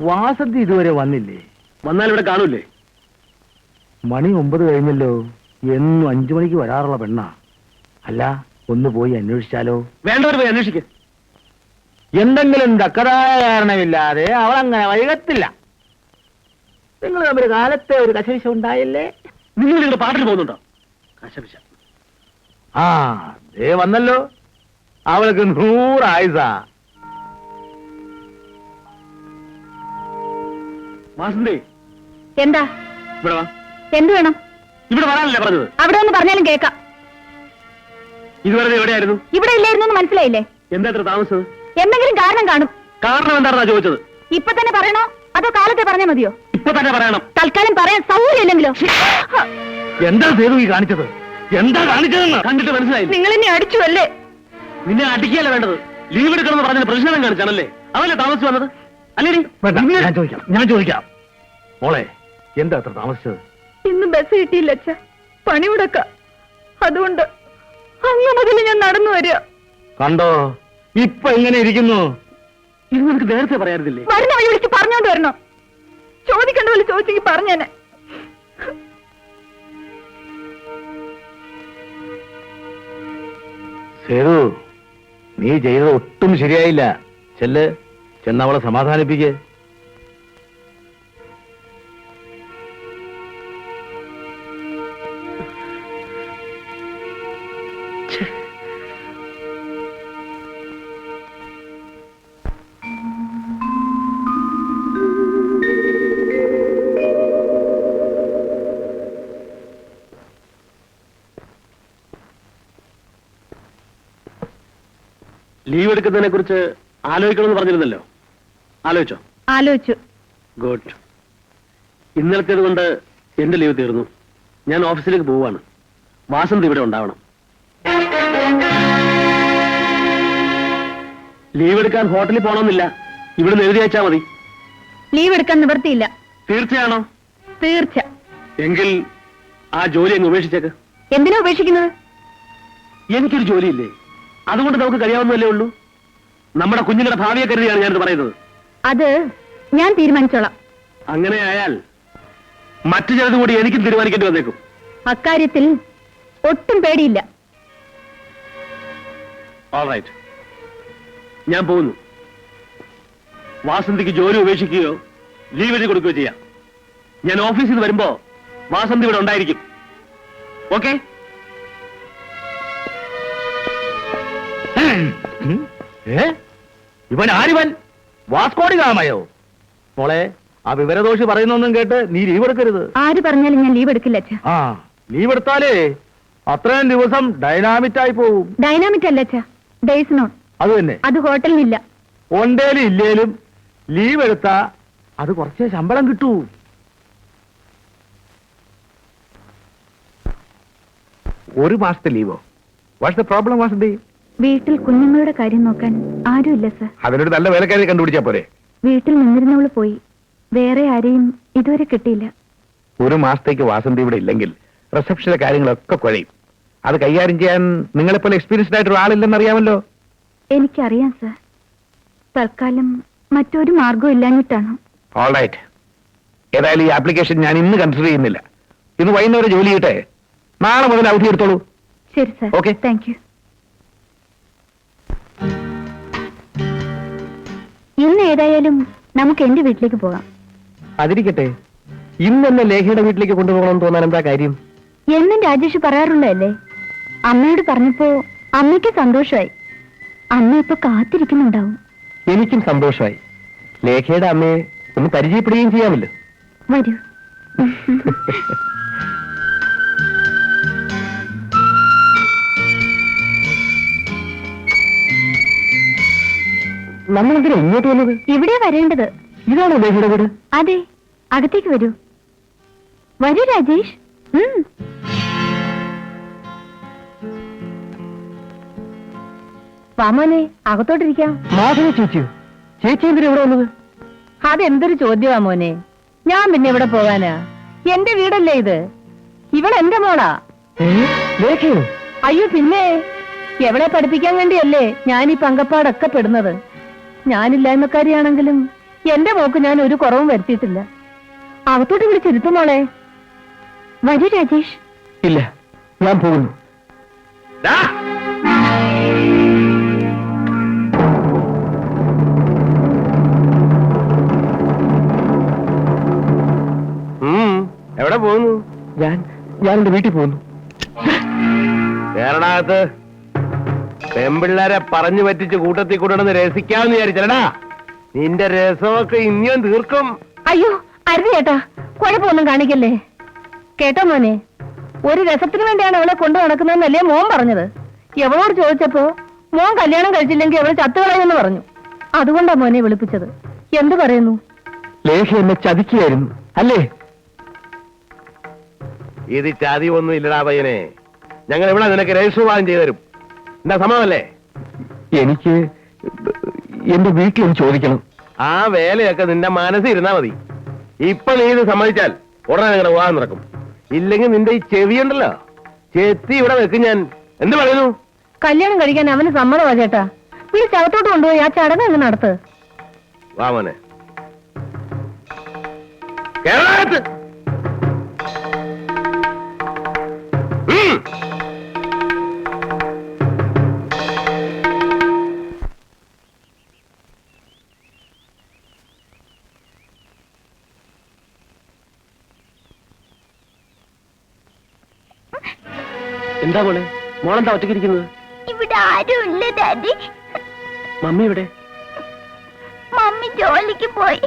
വാസന്തി ഇതുവരെ വന്നില്ലേ? വന്നാൽ ഇവിടെ കാണൂലേ മണി ഒമ്പത് കഴിഞ്ഞല്ലോ. എന്നും അഞ്ചു മണിക്ക് വരാറുള്ള പെണ്ണാ. അല്ല ഒന്ന് പോയി അന്വേഷിച്ചാലോ? വേണ്ടവർ പോയി അന്വേഷിക്ക. എന്തെങ്കിലും തക്കതായ കാരണമില്ലാതെ അവൾ അങ്ങനെ വൈകത്തില്ല നിങ്ങൾ തമ്മിൽ കാലത്തെ ഒരു കശവിശ ഉണ്ടായില്ലേ? നിങ്ങൾ നിങ്ങളുടെ പാട്ടിൽ പോകുന്നുണ്ടോ? കശപിശ. ആ ദേ വന്നല്ലോ. അവൾക്ക് നൂറായുസാ. വാസന്തി എന്താ? ഇവിടെ വാ. എന്ത് വേണം? ഇവിടെ വരാനല്ലേ പറഞ്ഞത്? അവിടെ ഒന്ന് പറഞ്ഞാലും ഇതുവരെ എവിടെയായിരുന്നു? ഇവിടെ ഇല്ലായിരുന്നു എന്ന് മനസ്സിലായില്ലേ? എന്താ ഇത്ര താമസിച്ചത് എന്തെങ്കിലും കാരണം കാണും. കാരണം എന്താണെന്നാ ചോദിച്ചത്? ഇപ്പൊ തന്നെ പറയണോ? അതോ കാലത്തെ പറഞ്ഞാൽ മതിയോ? ഇപ്പൊ തന്നെ പറയണം. തൽക്കാലം പറയാൻ സൗകര്യമില്ലെങ്കിലോ? എന്താ സേതു ഈ കാണിച്ചത്? എന്താ കാണിച്ചതെന്ന് കണ്ടിട്ട് മനസ്സിലായി നിങ്ങൾ എന്നെ അടിച്ചു അല്ലേ? നിന്നെ അടിക്കുകയല്ല വേണ്ടത്? ലീവ് എടുക്കണമെന്ന് പറഞ്ഞ പ്രതിഷേധം കാണിച്ചാണല്ലേ അതല്ലേ താമസിച്ചു വന്നത്? അല്ലേടി വേണ്ട ഞാൻ ചോദിക്കാം ഞാൻ ചോദിക്കാം. മോളെ എന്താ അത്ര താമസിച്ചത്? ഇന്ന് ബസ് കിട്ടിയില്ല അച്ഛ. പണി മുടക്ക. അതുകൊണ്ട് അങ്ങ് മുതൽ ഞാൻ നടന്നു വരിക. കണ്ടോ? ഇപ്പൊ എങ്ങനെ ഇരിക്കുന്നു. ഇത് നിനക്ക് നേരത്തെ പറയാറില്ലേ? വരുന്ന വഴി വിളിച്ച് പറഞ്ഞോണ്ട് വരണോ ചോദിക്കണ്ട പോലെ ചോദിച്ചെങ്കിൽ പറഞ്ഞേനെ. സേതു നീ ചെയ്തത് ഒട്ടും ശരിയായില്ല. ചെല്ല്. ചെന്നവളെ സമാധാനിപ്പിക്കേ. ലീവ് എടുക്കുന്നതിനെ കുറിച്ച് ആലോചിക്കണമെന്ന് പറഞ്ഞിരുന്നല്ലോ. ആലോചിച്ചോ? ആലോചിച്ചു. ഗുഡ് ഇന്നലത്തേത് കൊണ്ട് എന്റെ ലീവ് തീർന്നു. ഞാൻ ഓഫീസിലേക്ക് പോവാണ് വാസന്തി ഇവിടെ ഉണ്ടാവണം. ലീവ് എടുക്കാൻ ഹോട്ടലിൽ പോണമെന്നില്ല ഇവിടെ നിന്ന് എഴുതി അയച്ചാ മതി. ലീവ് എടുക്കാൻ നിവർത്തിയില്ല തീർച്ചയാണോ? തീർച്ച. എങ്കിൽ ആ ജോലി അങ്ങ് ഉപേക്ഷിച്ചേക്ക്. എന്തിനാ ഉപേക്ഷിക്കുന്നത്? എനിക്കൊരു ജോലിയില്ലേ? അതുകൊണ്ട് നമുക്ക് കഴിയാവുന്നതല്ലേ ഉള്ളൂ. നമ്മുടെ കുഞ്ഞുങ്ങളുടെ ഭാവിയെ കരുതിയാണ് ഞാനിത് പറയുന്നത്. അത് ഞാൻ തീരുമാനിച്ചോളാം. അങ്ങനെയായാൽ മറ്റു ചിലത് കൂടി എനിക്കും തീരുമാനിക്കേണ്ടി വന്നേക്കും. അക്കാര്യത്തിൽ ഒട്ടും പേടിയില്ല. ഓൾറൈറ്റ് ഞാൻ പോകുന്നു. വാസന്തിക്ക് ജോലി ഉപേക്ഷിക്കുകയോ ലീവ് എഴുതി കൊടുക്കുകയോ ചെയ്യാം. ഞാൻ ഓഫീസിൽ നിന്ന് വരുമ്പോ വാസന്തി ഇവിടെ ഉണ്ടായിരിക്കും. ഓക്കെ ഇവൻ ആരിവൻ? വാസ്കോടി ഗാമയോ മോളെ ആ വിവരദോഷി പറയുന്നൊന്നും കേട്ട് നീ ലീവ് എടുക്കരുത് ആര് പറഞ്ഞാലും ഞാൻ ലീവ് എടുക്കില്ല അച്ഛ. ആ ലീവ് എടുത്താലേ അത്രയും ദിവസം ഡൈനാമിറ്റ് ആയി പോവും. ഡൈനാമിക് അല്ല അച്ഛ. ഡേയ്സ് നോൺ അത് തന്നെ. അത് ഹോട്ടലിനില്ല. ഒണ്ടേലും ഇല്ലേലും ലീവ് എടുത്താ അത് കുറച്ചേ ശമ്പളം കിട്ടൂ. ഒരു മാസത്തെ ലീവോ? വാട്ട്സ് ദ പ്രോബ്ലം വാസന്തി വീട്ടിൽ കുഞ്ഞുങ്ങളുടെ കാര്യം നോക്കാൻ ആരുമില്ല സർ. അതിനൊരു നല്ല വേലക്കാരി കണ്ടുപിടിച്ചാ പോരെ. വീട്ടിൽ നിന്നിരുന്നവൾ പോയി. വേറെ ആരെയും ഇതുവരെ കിട്ടിയില്ല. ഒരു മാസത്തേക്ക് വാസന്തി ഇവിടെ ഇല്ലെങ്കിൽ റിസപ്ഷനിലെ കാര്യങ്ങളൊക്കെ കുഴയും. അത് കൈകാര്യം ചെയ്യാൻ നിങ്ങളെപ്പോലെ എക്സ്പീരിയൻസ്ഡ് ആയിട്ടൊരു ആളില്ലെന്ന് അറിയാമല്ലോ? എനിക്കറിയാം സർ. തൽക്കാലം മറ്റൊരു മാർഗവും ഇല്ലാഞ്ഞിട്ടാണ്. ഓൾ ഏതായാലും ഈ ആപ്ലിക്കേഷൻ ഞാൻ ഇന്ന് കൺസിഡർ ചെയ്യുന്നില്ല. ഇന്ന് വൈകുന്നേരം ജോലി ചെയ്യട്ടെ? നാളെ മുതൽ അവധി എടുത്തോളൂ. ശരി സർ. ഓക്കെ താങ്ക് യു ഇന്ന് ഏതായാലും നമുക്ക് എന്റെ വീട്ടിലേക്ക് പോകാം. അതിരിക്കട്ടെ. ഇന്ന് എന്നെ ലേഖയുടെ വീട്ടിലേക്ക് കൊണ്ടുപോകണമെന്ന് തോന്നാൻ എന്താ കാര്യം? എന്നും രാജേഷ് പറയാറുള്ളതല്ലേ? അമ്മയോട് പറഞ്ഞപ്പോ അമ്മയ്ക്ക് സന്തോഷമായി. അമ്മ ഇപ്പൊ കാത്തിരിക്കുന്നുണ്ടാവും. എനിക്കും സന്തോഷമായി. ലേഖയുടെ അമ്മയെ ഒന്ന് പരിചയപ്പെടുകയും ചെയ്യാമല്ലോ. വരൂ. നമ്മളെന്തിനാ ഇങ്ങോട്ട് വന്നത്? ഇവിടെ വരേണ്ടത്. ഇതാണോ ദേഹിയുടെ വീട്? അതെ അകത്തേക്ക് വരൂ. വരൂ രാജേഷ്. വാമോനെ അകത്തോട്ടിരിക്കാം. മാധവ ചേച്ചിയോ? ചേച്ചി എന്തിനാ ഇവിടെ വന്നത്? അതെന്തൊരു ചോദ്യമാ മോനെ ഞാൻ പിന്നെ ഇവിടെ പോകാനാ? എന്റെ വീടല്ലേ ഇത്. ഇവൾ എന്റെ മോളാ? അയ്യോ പിന്നെ. എവളെ പഠിപ്പിക്കാൻ വേണ്ടിയല്ലേ ഞാൻ ഈ പങ്കപ്പാടൊക്കെ പെടുന്നത്? ഞാനില്ലായ്മക്കാരിയാണെങ്കിലും എന്റെ മോക്ക് ഞാൻ ഒരു കുറവും വരുത്തിയിട്ടില്ല. അകത്തോട്ട് വിളിച്ചിരുത്തു മോളെ. വരൂ രാജേഷ്. ഇല്ല ഞാൻ പോകുന്നു. ദാ. എവിടെ പോകുന്നു? ഞാൻ ഞാൻ എന്റെ വീട്ടിൽ പോകുന്നു. കേരളാകത്ത് പെമ്പിള്ളേരെ പറഞ്ഞു പറ്റിച്ച് കൂട്ടത്തിൽ കൂടണമെന്ന് രസിക്കാമെന്ന് വിചാരിച്ചല്ലടാ. നിന്റെ രസമൊക്കെ ഇനിയും തീർക്കും. അയ്യോ അരുത് ചേട്ടാ. കുഴപ്പമൊന്നും കാണിക്കല്ലേ? കേട്ടോ മോനെ ഒരു രസത്തിന് വേണ്ടിയാണ് അവളെ കൊണ്ടു നടക്കുന്നതെന്നല്ലേ മോൻ പറഞ്ഞത്. എവളോട് ചോദിച്ചപ്പോ മോൻ കല്യാണം കഴിച്ചില്ലെങ്കിൽ അവളെ ചത്തുകളയെന്ന് പറഞ്ഞു. അതുകൊണ്ടാ മോനെ വിളിപ്പിച്ചത്. എന്തു പറയുന്നു? ലേഖ എന്നെ ചതിക്കുകയായിരുന്നു അല്ലേ? ഇത് ചതി ഒന്നും ഇല്ലടാ പയ്യനെ. ഞങ്ങൾ ഇവിടെ നിനക്ക് രജിസ്റ്റർ ചെയ്തു തരും. എന്താ സമയമല്ലേ എനിക്ക് എന്റെ വീട്ടിൽ ചോദിക്കണം. ആ വേലയൊക്കെ നിന്റെ മനസ്സിൽ ഇരുന്നാ മതി. ഇപ്പൊ നീ ഇത് സമ്മതിച്ചാൽ ഉടനെ നിങ്ങളുടെ വിവാഹം നടക്കും. ഇല്ലെങ്കിൽ നിന്റെ ഈ ചെവിയുണ്ടല്ലോ ചെത്തി ഇവിടെ വെക്കും ഞാൻ. എന്ത് പറയുന്നു? കല്യാണം കഴിക്കാൻ അവന് സമ്മതമാ ചേട്ടാ. വിളിച്ചകത്തോട്ട് കൊണ്ടുപോയി ആ ചടങ്ങ് അങ്ങ് നടത്ത്. വാമനെ കേരളത്ത് എന്താ മോളെ? മോളെന്താ ഒറ്റക്കിരിക്കുന്നത് ഇവിടെ ആരുമില്ല ഡാഡി. മമ്മി ഇവിടെ മമ്മി ജോലിക്ക് പോയി.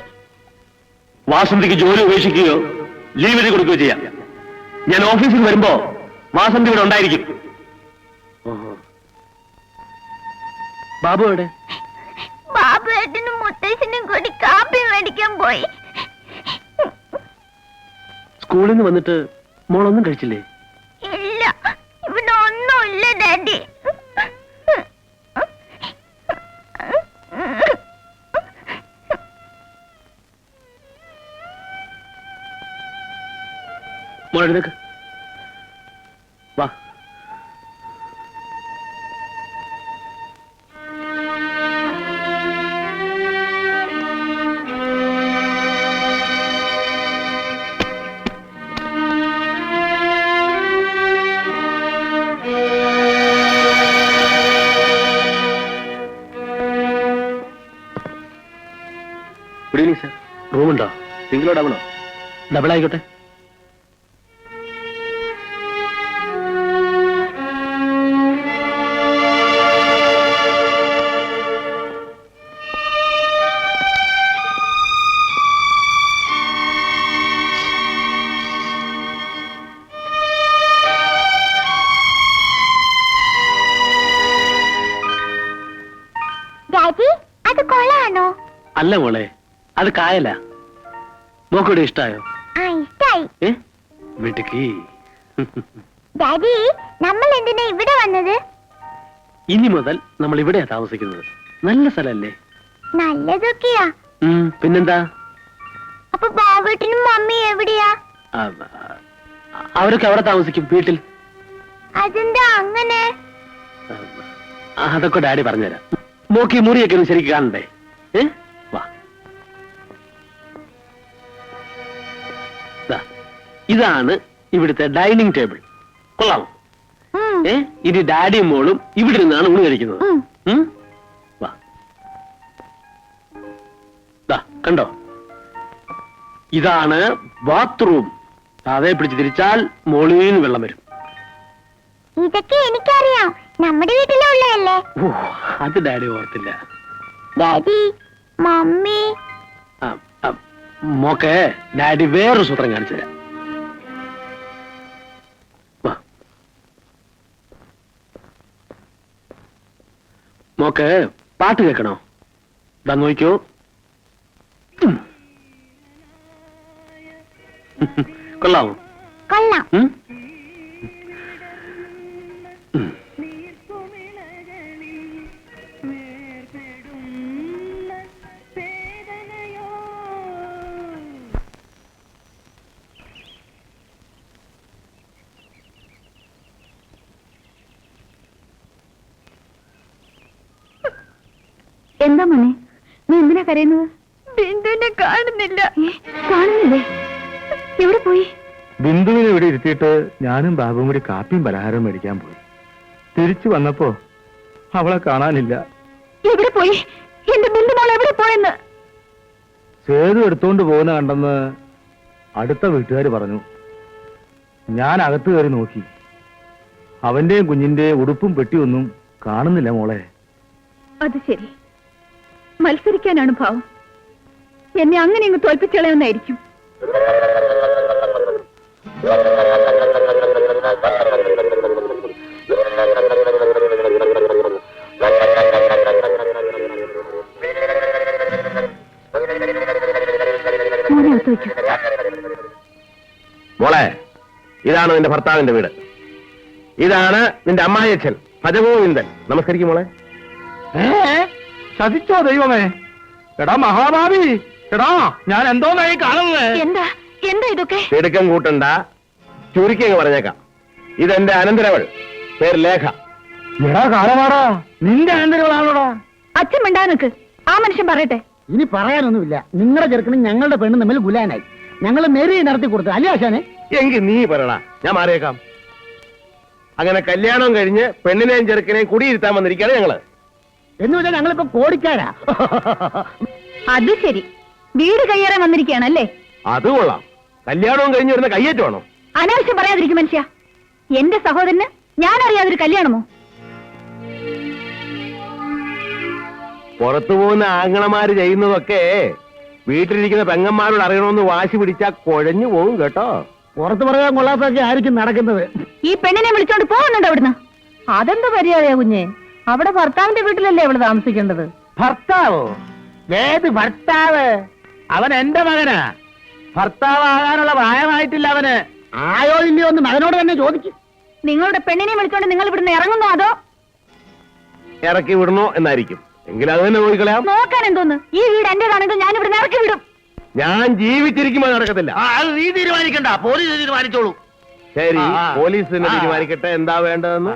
വാസന്തിക്ക് ജോലി ഉപേക്ഷിക്കുകയോ ലീവിന് കൊടുക്കുകയോ ചെയ്യാം. ഞാൻ ഓഫീസിൽ വരുമ്പോ വാസന്തി ഇവിടെ ഉണ്ടായിരിക്കും. ബാബു എവിടെ? ബാബുവേട്ടനും മുത്തശ്ശനും കൂടി കാപ്പി മേടിക്കാൻ പോയി. സ്കൂളിൽ നിന്ന് വന്നിട്ട് മോളൊന്നും കഴിച്ചില്ലേ? ഇല്ല ഒന്നുമില്ല ഡാഡി ഗുഡ് ഈവനിങ് സാർ റൂമുണ്ടോ? സിംഗിളോ ഡബിളോ ഡബിൾ ആയിക്കോട്ടെ. ഡാഡി അത് കൊള്ളാണോ? അല്ല മോളെ. അത് കായല. നോക്കൂടെ ഇഷ്ടായോ? ആ ഇഷ്ടായി. ഏ? മിടുക്കി. ഡാഡി നമ്മൾ എന്തിനാ ഇവിടെ വന്നത്? ഇനി മുതൽ നമ്മൾ ഇവിടെയാ താമസിക്കുന്നത്. നല്ല സ്ഥലല്ലേ? നല്ലതൊക്കെയാ. ഉം, പിന്നെന്താ? അപ്പൊ ബാബുവേട്ടനും മമ്മി എവിടെയാ? ആ, അവരൊക്കെ അവിടെ താമസിക്കും വീട്ടിൽ. അതെന്താ അങ്ങനെ? ആ, അതൊക്കെ ഡാഡി പറഞ്ഞുതരാം. നോക്കി മുറിയൊക്കെ ഒന്ന് ശരിക്കും കാണണ്ടേ? ഏ? ഇതാണ് ഇവിടുത്തെ ഡൈനിങ് ടേബിൾ. കൊള്ളാം ഏ? ഇനി ഡാഡിയും മോളും ഇവിടെ നിന്നാണ് ഊണ് കഴിക്കുന്നത്. കണ്ടോ? ഇതാണ് ബാത്റൂം. അതേ പിടിച്ച് തിരിച്ചാൽ മോളിൽ വെള്ളം വരും. ഇതൊക്കെ എനിക്കറിയാം. നമ്മുടെ വീട്ടിലുള്ളതല്ലേ? അത് ഡാഡി ഓർത്തില്ല. Daddy mummy. മോക്കെ ഡാഡി വേറൊരു സൂത്രം കാണിച്ചു തരാം. മോക്ക് പാട്ട് കേൾക്കണോ. ഇതാ നോക്കൂ. കൊള്ളാമോ കൊള്ളാം. കരയുന്നത്? ബിന്ദുവിനെ കാണുന്നില്ല. കാണുന്നില്ലേ? എവിടെ പോയി? ബിന്ദുവിനെ ഇവിടെ ഇരുത്തിയിട്ട് ഞാനും ബാബുവും കൂടി കാപ്പിയും പലഹാരവും മേടിക്കാൻ പോയി. തിരിച്ചു വന്നപ്പോ അവളെ കാണാനില്ല. എവിടെ പോയി? എന്റെ ബിന്ദു മോൾ എവിടെ പോയെന്ന്? സേതു എടുത്തോണ്ട് പോകുന്ന കണ്ടെന്ന് അടുത്ത വീട്ടുകാർ പറഞ്ഞു. ഞാൻ അകത്ത് കയറി നോക്കി. അവന്റെയും കുഞ്ഞിന്റെയും ഉടുപ്പും പെട്ടിയൊന്നും കാണുന്നില്ല മോളെ. അത് ശരി. മത്സരിക്കാനാണ് ഭാവം. എന്നെ അങ്ങനെ അങ്ങ് തോൽപ്പിച്ചളയുന്നായിരിക്കും മോളെ ഇതാണ് നിന്റെ ഭർത്താവിന്റെ വീട്. ഇതാണ് നിന്റെ അമ്മായിയച്ഛൻ ഭജഗോവിന്ദൻ. നമസ്കരിക്കും മോളെ. ഏ? ചതിച്ചോ ദൈവമേ? എടാ മഹാഭാവി എടാ ഞാൻ എന്തോന്നായി കാണുന്നത്? എന്താ എന്താ ഇതൊക്കെ? തിടുക്കം കൂട്ടണ്ട ചുരുക്കി അങ്ങ് പറഞ്ഞേക്കാം. ഇതെന്റെ അനന്തരവൾ പേര് ലേഖ. എടാ കാലമാടാ നിന്റെ അനന്തരവളാണോടാ? അച്ഛൻ മിണ്ടാനക്ക് ആ മനുഷ്യൻ പറയട്ടെ. ഇനി പറയാനൊന്നുമില്ല. നിങ്ങളുടെ ചെറുക്കനും ഞങ്ങളുടെ പെണ്ണും തമ്മിൽ ഗുലാനായി. ഞങ്ങൾ മെരി നടത്തി കൊടുത്തു അല്ലേ ആശാനെ? എങ്കിൽ നീ പറയടാ ഞാൻ മാറിയേക്കാം. അങ്ങനെ കല്യാണം കഴിഞ്ഞ് പെണ്ണിനെയും ചെറുക്കനെയും കുടിയിരുത്താൻ വന്നിരിക്കുകയാണ് ഞങ്ങൾ. എന്ന് വെച്ചാൽ ഞങ്ങളിപ്പോ കോടിക്കാരാ. അത് ശരി. വീട് കയ്യേറാൻ വന്നിരിക്കുകയാണല്ലേ? അത് കൊള്ളാം. കല്യാണവും കഴിഞ്ഞു വരുന്ന കയ്യേറ്റമാണോ അനാവശ്യം പറയാതിരിക്കും മനുഷ്യ. എന്റെ സഹോദരന് ഞാൻ അറിയാതൊരു കല്യാണമോ? പുറത്തു പോകുന്ന ആങ്ങളമാര് ചെയ്യുന്നതൊക്കെ വീട്ടിലിരിക്കുന്ന പെങ്ങന്മാരോട് അറിയണമെന്ന് വാശി പിടിച്ചാ കുഴഞ്ഞു പോകും കേട്ടോ. പുറത്ത് പറയാൻ കൊള്ളാത്തൊക്കെ ആയിരിക്കും നടക്കുന്നത്. ഈ പെണ്ണിനെ വിളിച്ചോണ്ട് പോകുന്നുണ്ട് അവിടുന്ന്? അതെന്താ മര്യാദയാ കുഞ്ഞെ? അവിടെ ഭർത്താവിന്റെ വീട്ടിലല്ലേ അവൾ താമസിക്കേണ്ടത്? ഭർത്താവോ? ഏത് ഭർത്താവ്? അവൻ എന്റെ മകനാ. ഭർത്താവാകാനുള്ള പ്രായമായിട്ടില്ല അവന്. ആയോ ഇല്ലയോ എന്ന് മകനോട് തന്നെ ചോദിച്ചു നിങ്ങളുടെ പെണ്ണിനെ വിളിച്ചോണ്ട് നിങ്ങൾ ഇവിടുന്ന് ഇറങ്ങുന്നു അതോ? ഇറക്കി വിടണോ എന്നായിരിക്കും. എങ്കിൽ അത് തന്നെ നോക്കിക്കളയാം നോക്കാൻ എന്തോന്ന്? ഈ വീട് എന്റേതാണെങ്കിൽ ഞാൻ ഇവിടുന്ന് ഇറക്കി വിടും. ഞാൻ ജീവിച്ചിരിക്കുമ്പോൾ അത് നടക്കത്തില്ല. അത് നീ തീരുമാനിക്കണ്ട. പോലീസ് തീരുമാനിച്ചോളൂ. ശരി ആ, ആ. പോലീസ് തന്നെ ആ. തീരുമാനിക്കട്ടെ. എന്താ വേണ്ടതെന്ന്?